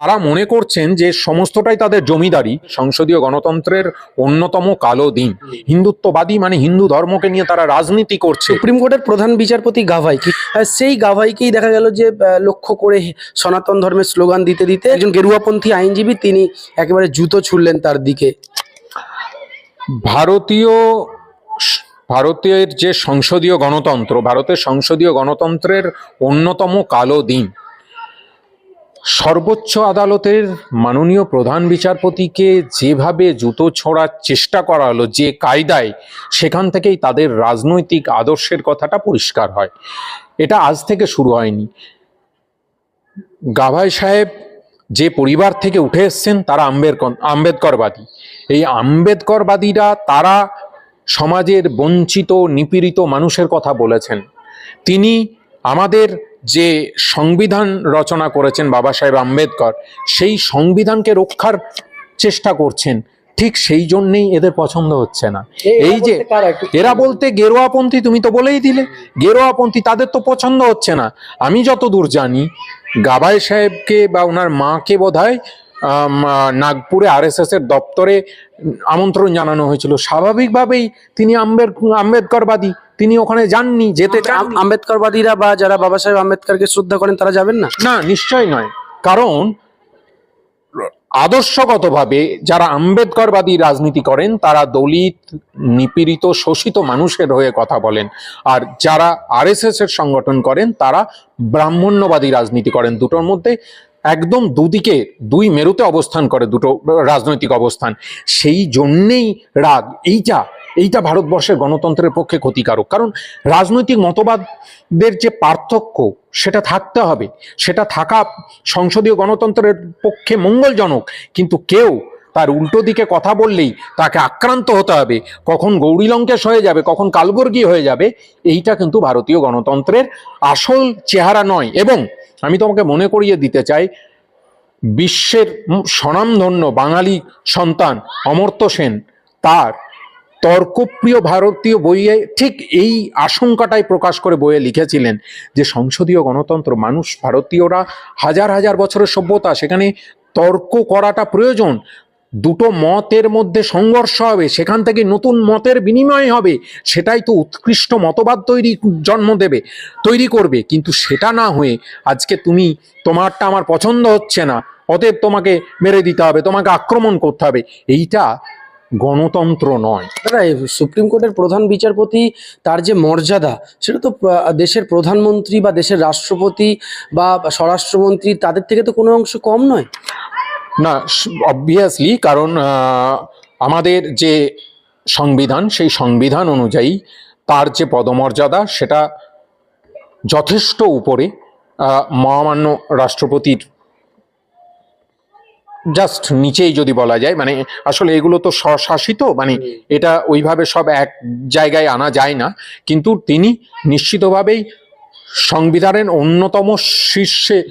তারা মনে করছেন যে সমস্তটাই তাদের জমিদারি সংসদীয় গণতন্ত্রের অন্যতম কালো দিন। হিন্দুত্ববাদী মানে হিন্দু ধর্মকে নিয়ে তারা রাজনীতি করছে। সুপ্রিম কোর্টের প্রধান বিচারপতি গাভাই কি সেই গাভাইকেই দেখা গেল যে লক্ষ্য করে সনাতন ধর্মের স্লোগান দিতে দিতে একজন গেরুয়াপন্থী আইনজীবী তিনি একেবারে জুতো ছুড়লেন তার দিকে। ভারতীয় ভারতের যে সংসদীয় গণতন্ত্র ভারতের সংসদীয় গণতন্ত্রের অন্যতম কালো দিন সর্বোচ্চ আদালতের মাননীয় প্রধান বিচারপতিকে যেভাবে জুতো ছোঁড়ার চেষ্টা করা হলো, যে কায়দায়, সেখান থেকেই তাদের রাজনৈতিক আদর্শের কথাটা পরিষ্কার হয়। এটা আজ থেকে শুরু হয়নি। গাভাই সাহেব যে পরিবার থেকে উঠে এসছেন, তারা আম্বেদকর, আম্বেদকরবাদী। এই আম্বেদকরবাদীরা তারা সমাজের বঞ্চিত, নিপীড়িত মানুষের কথা বলেছেন। তিনি আমাদের যে সংবিধান রচনা করেছেন বাবা সাহেব আম্বেদকর সেই সংবিধানকে রক্ষার চেষ্টা করছেন। ঠিক সেই জন্যেই এদের পছন্দ হচ্ছে না। এই যে এরা বলতে গেরুয়াপন্থী তুমি তো বলেই দিলে। গেরুয়াপন্থী তাদের তো পছন্দ হচ্ছে না। আমি যতদূর জানি গাবাই সাহেবকে বা ওনার মাকে বোধ হয় নাগপুরে আরএসএস এর দপ্তরে আমন্ত্রণ জানানো হয়েছিল। স্বাভাবিকভাবেই তিনি আম্বেদ আম্বেদকরবাদী। তিনি ওখানে যাননি যেতে চান আম- আম্বেদকরবাদীরা বা যারা বাবা সাহেব আম্বেদকরকে শ্রদ্ধা করেন তারা যাবেন না? না নিশ্চয় নয়। কারণ আদর্শগতভাবে যারা আম্বেদকরবাদী রাজনীতি করেন তারা দলিত নিপীড়িত শোষিত মানুষের হয়ে কথা বলেন। আর যারা আরএসএস এর সংগঠন করেন তারা ব্রাহ্মণ্যবাদী রাজনীতি করেন দুটোর মধ্যে। একদম দুদিকে দুই মেরুতে অবস্থান করে দুটো রাজনৈতিক অবস্থান। সেই জন্যেই রাগ এইটা এইটা ভারতবর্ষের গণতন্ত্রের পক্ষে ক্ষতিকারক। কারণ রাজনৈতিক মতবাদের যে পার্থক্য, সেটা থাকতে হবে। সেটা থাকা সংসদীয় গণতন্ত্রের পক্ষে মঙ্গলজনক। কিন্তু কেউ তার উল্টো দিকে কথা বললেই তাকে আক্রান্ত হতে হবে। কখন গৌরী লঙ্কেশ হয়ে যাবে, কখন কালবর্গী হয়ে যাবে, এইটা কিন্তু ভারতীয় গণতন্ত্রের আসল চেহারা নয়। এবং আমি তোমাকে মনে করিয়ে দিতে চাই, বিশ্বের স্বনামধন্য বাঙালি সন্তান অমর্ত্য সেন, তার তর্কপ্রিয় ভারতীয় বইয়ে ঠিক এই আশঙ্কাটাই প্রকাশ করে বইয়ে লিখেছিলেন যে সংসদীয় গণতন্ত্র, মানুষ, ভারতীয়রা হাজার হাজার বছরের সভ্যতা, সেখানে তর্ক করাটা প্রয়োজন। দুটো মতের মধ্যে সংঘর্ষ হবে, সেখান থেকে নতুন মতের বিনিময় হবে, সেটাই তো উৎকৃষ্ট মতবাদ তৈরি, জন্ম দেবে, তৈরি করবে। কিন্তু সেটা না হয়ে আজকে তুমি, তোমারটা আমার পছন্দ হচ্ছে না, অতএব তোমাকে মেরে দিতে হবে, তোমাকে আক্রমণ করতে হবে। এইটা গণতন্ত্র নয়। দাদা সুপ্রিম কোর্টের প্রধান বিচারপতি তার যে মর্যাদা সেটা তো দেশের প্রধানমন্ত্রী বা দেশের রাষ্ট্রপতি বা স্বরাষ্ট্রমন্ত্রী তাদের থেকে তো কোনো অংশ কম নয়। না অবভিয়াসলি কারণ আমাদের যে সংবিধান সেই সংবিধান অনুযায়ী তার যে পদমর্যাদা সেটা যথেষ্ট উপরে মহামান্য রাষ্ট্রপতির জাস্ট নিচেই যদি বলা যায় মানে আসলে এগুলো তো স্বশাসিত মানে এটা ওইভাবে সব এক জায়গায় আনা যায় না। কিন্তু তিনি নিশ্চিতভাবেই সংবিধানের অন্যতম শীর্ষে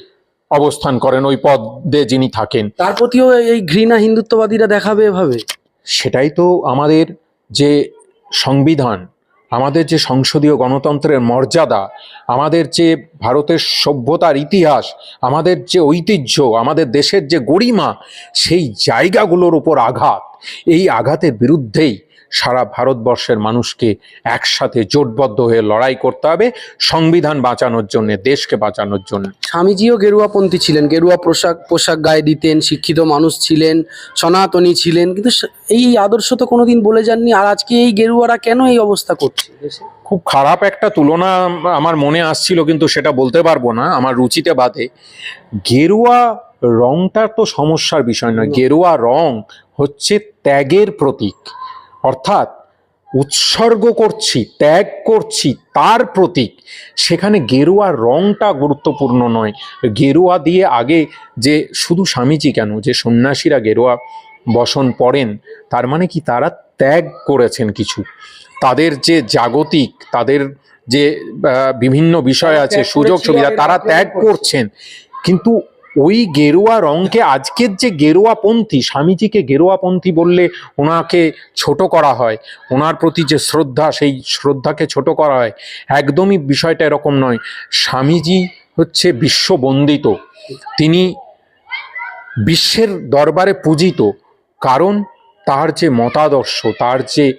অবস্থান করেন ওই পদে যিনি থাকেন। তার প্রতিও এই ঘৃণা হিন্দুত্ববাদীরা দেখাবে এভাবে? সেটাই তো আমাদের যে সংবিধান আমাদের যে সংসদীয় গণতন্ত্রের মর্যাদা, আমাদের যে ভারতের সভ্যতার ইতিহাস, আমাদের যে ঐতিহ্য, আমাদের দেশের যে গরিমা, সেই জায়গাগুলোর উপর আঘাত। এই আঘাতের বিরুদ্ধেই সারা ভারতবর্ষের মানুষকে একসাথে জোটবদ্ধ হয়ে লড়াই করতে হবে সংবিধান বাঁচানোর জন্য দেশকে বাঁচানোর জন্য। স্বামীজিও গেরুয়াপন্থী ছিলেন গেরুয়া পোশাক পোশাক গায়ে দিতেন শিক্ষিত মানুষ ছিলেন সনাতনী ছিলেন কিন্তু এই আদর্শ তো কোনোদিন বলে যাননি আর আজকে এই গেরুয়ারা কেন এই অবস্থা করছে খুব খারাপ একটা তুলনা আমার মনে আসছিল কিন্তু সেটা বলতে পারব না আমার রুচিতে বাদে গেরুয়া রংটা তো সমস্যার বিষয় নয় গেরুয়া রং হচ্ছে ত্যাগের প্রতীক। অর্থাৎ উৎসর্গ করছি ত্যাগ করছি তার প্রতীক। সেখানে গেরুয়া রংটা গুরুত্বপূর্ণ নয়। গেরুয়া দিয়ে আগে যে শুধু স্বামীজি কেন যে সন্ন্যাসীরা গেরুয়া বসন পড়েন তার মানে কি তারা ত্যাগ করেছেন কিছু। তাদের যে জাগতিক তাদের যে বিভিন্ন বিষয় আছে সুযোগ সুবিধা তারা ত্যাগ ত্যাগ করছেন। কিন্তু ওই গেরুয়া রংকে আজকের যে গেরুয়াপন্থী, স্বামীজিকে গেরুয়াপন্থী বললে ওনাকে ছোট করা হয়, ওনার প্রতি যে শ্রদ্ধা, সেই শ্রদ্ধাকে ছোট করা হয়, একদমই বিষয়টা এরকম নয়। স্বামীজি হচ্ছে বিশ্ববন্দিত, তিনি বিশ্বের দরবারে পূজিত, কারণ তার যে মতাদর্শ, তার যে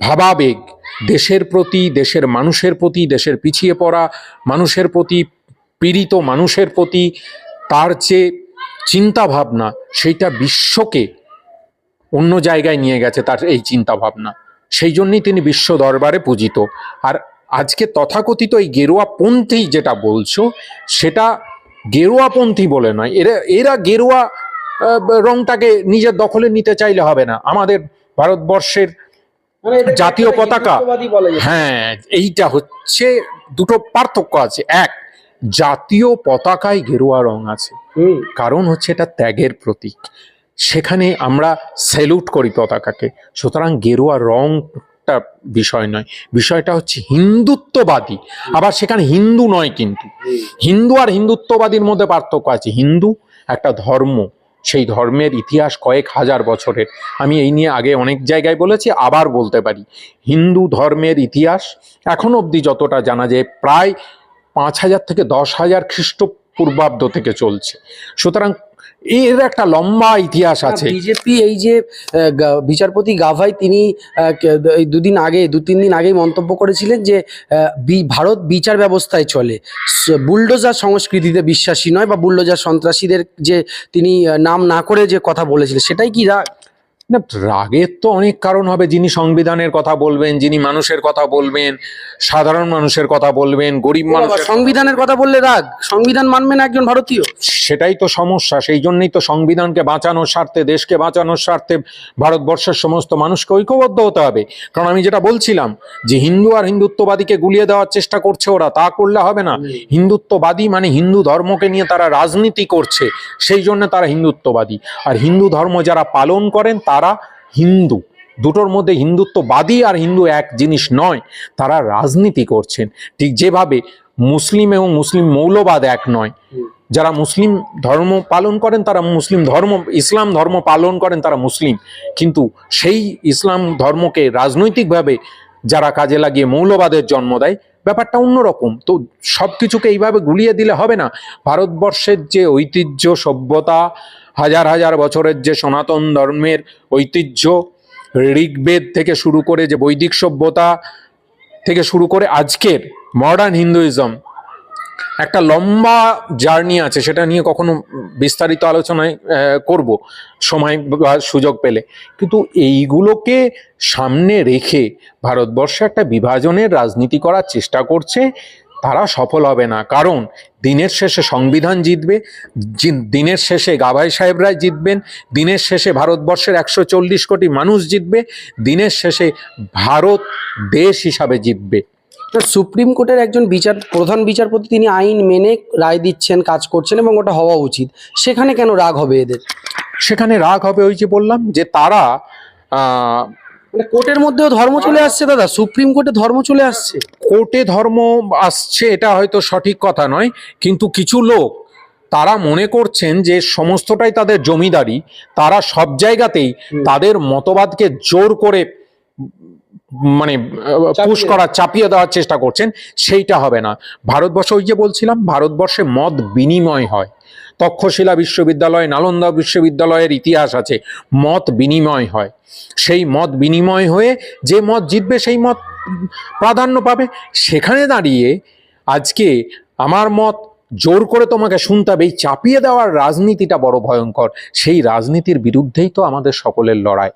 ভাবাবেগ, দেশের প্রতি, দেশের মানুষের প্রতি, দেশের পিছিয়ে পড়া মানুষের প্রতি পীড়িত মানুষের প্রতি তার যে চিন্তা ভাবনা সেইটা বিশ্বকে অন্য জায়গায় নিয়ে গেছে তার এই চিন্তা ভাবনা সেই জন্যই তিনি বিশ্ব দরবারে পূজিত। আর আজকে তথাকথিত এই গেরুয়াপন্থী যেটা বলছো সেটা গেরুয়াপন্থী বলে নয়। এরা এরা গেরুয়া রংটাকে নিজের দখলে নিতে চাইলে হবে না। আমাদের ভারতবর্ষের মানে জাতীয় পতাকা। হ্যাঁ এইটা হচ্ছে দুটো পার্থক্য আছে। এক জাতীয় পতাকায় গেরুয়া রং আছে। কারণ হচ্ছে এটা ত্যাগের প্রতীক। সেখানে আমরা স্যালুট করি পতাকাকে। সুতরাং গেরুয়া রংটা বিষয় নয়। বিষয়টা হচ্ছে হিন্দুত্ববাদী। আবার সেখানে হিন্দু নয় কিন্তু। হিন্দু আর হিন্দুত্ববাদীর মধ্যে পার্থক্য আছে। হিন্দু একটা ধর্ম। সেই ধর্মের ইতিহাস কয়েক হাজার বছরের। আমি এই নিয়ে আগে অনেক জায়গায় বলেছি আবার বলতে পারি। হিন্দু ধর্মের ইতিহাস এখন অবধি যতটা জানা যায় প্রায় পাঁচ হাজার থেকে দশ হাজার খ্রিস্টপূর্বাব্দ থেকে চলছে। সুতরাং এর একটা লম্বা ইতিহাস আছে। বিজেপি এই যে বিচারপতি গাভাই তিনি দুদিন আগে দু তিন দিন আগেই মন্তব্য করেছিলেন যে বি- ভারত বিচার ব্যবস্থায় চলে। বুলডোজার সংস্কৃতিতে বিশ্বাসী নয় বা বুলডোজার সন্ত্রাসীদের যে তিনি নাম না করে যে কথা বলেছিলেন সেটাই কি না রাগের তো অনেক কারণ হবে। যিনি সংবিধানের কথা বলবেন যিনি মানুষের কথা বলবেন সাধারণ মানুষের কথা বলবেন গরিব বাবা, মানুষের সংবিধানের কথা বললে রাগ। সংবিধান মানবে না একজন ভারতীয়। সেটাই তো সমস্যা। সেই জন্যই তো সংবিধানকে বাঁচানোর স্বার্থে দেশকে বাঁচানোর স্বার্থে ভারতবর্ষের সমস্ত মানুষকে ঐক্যবদ্ধ হতে হবে। কারণ আমি যেটা বলছিলাম যে হিন্দু আর হিন্দুত্ববাদীকে গুলিয়ে দেওয়ার চেষ্টা করছে ওরা তা করলে হবে না। হিন্দুত্ববাদী মানে হিন্দু ধর্মকে নিয়ে তারা রাজনীতি করছে সেই জন্য তারা হিন্দুত্ববাদী। আর হিন্দু ধর্ম যারা পালন করেন তারা হিন্দু। দুটোর মধ্যে হিন্দুত্ববাদী আর হিন্দু এক জিনিস নয় তারা রাজনীতি করছেন। ঠিক যেভাবে মুসলিম এবং মুসলিম মৌলবাদ এক নয়। যারা মুসলিম ধর্ম পালন করেন তারা মুসলিম ধর্ম ইসলাম ধর্ম পালন করেন তারা মুসলিম। কিন্তু সেই ইসলাম ধর্মকে রাজনৈতিকভাবে যারা কাজে লাগিয়ে মৌলবাদের জন্ম দেয় ব্যাপারটা অন্যরকম। তো সব কিছুকে এইভাবে গুলিয়ে দিলে হবে না? ভারতবর্ষের যে ঐতিহ্য সভ্যতা হাজার হাজার বছরের যে সনাতন ধর্মের ঐতিহ্য, ঋগ্বেদ থেকে শুরু করে যে বৈদিক সভ্যতা থেকে শুরু করে আজকের মডার্ন হিন্দুইজম একটা লম্বা জার্নি আছে, সেটা নিয়ে কখনো বিস্তারিত আলোচনায় করব, সময় বা সুযোগ পেলে। কিন্তু এইগুলোকে সামনে রেখে ভারতবর্ষে একটা বিভাজনের রাজনীতি করার চেষ্টা করছে তারা সফল হবে না। কারণ দিনের শেষে সংবিধান জিতবে দিনের শেষে গাভাই সাহেবরাই জিতবেন দিনের শেষে ভারতবর্ষের একশো চল্লিশ কোটি মানুষ জিতবে দিনের শেষে ভারত দেশ হিসাবে জিতবে। না, সুপ্রিম কোর্টের একজন বিচার প্রধান বিচারপতি তিনি আইন মেনে রায় দিচ্ছেন কাজ করছেন এবং ওটা হওয়া উচিত। সেখানে কেন রাগ হবে এদের? সেখানে রাগ হবে ওই যে বললাম যে তারা মানে কোর্টের মধ্যেও ধর্ম চলে আসছে দাদা? সুপ্রিম কোর্টে ধর্ম চলে আসছে? কোর্টে ধর্ম আসছে এটা হয়তো সঠিক কথা নয় কিন্তু কিছু লোক তারা মনে করছেন যে সমস্তটাই তাদের জমিদারি তারা সব জায়গাতেই তাদের মতবাদকে জোর করে মানে পুশ করার চাপিয়ে দেওয়ার চেষ্টা করছেন সেইটা হবে না। ভারতবর্ষ ওই যে বলছিলাম ভারতবর্ষে মত বিনিময় হয়। তক্ষশিলা বিশ্ববিদ্যালয়, নালন্দা বিশ্ববিদ্যালয়ের ইতিহাস আছে। মত বিনিময় হয়। সেই মত বিনিময় হয়ে যে মত জিতবে, সেই মত প্রাধান্য পাবে। সেখানে দাঁড়িয়ে আজকে আমার মত জোর করে তোমাকে শুনতে হবে। এই চাপিয়ে দেওয়ার রাজনীতিটা বড় ভয়ঙ্কর। সেই রাজনীতির বিরুদ্ধেই তো আমাদের সকলের লড়াই।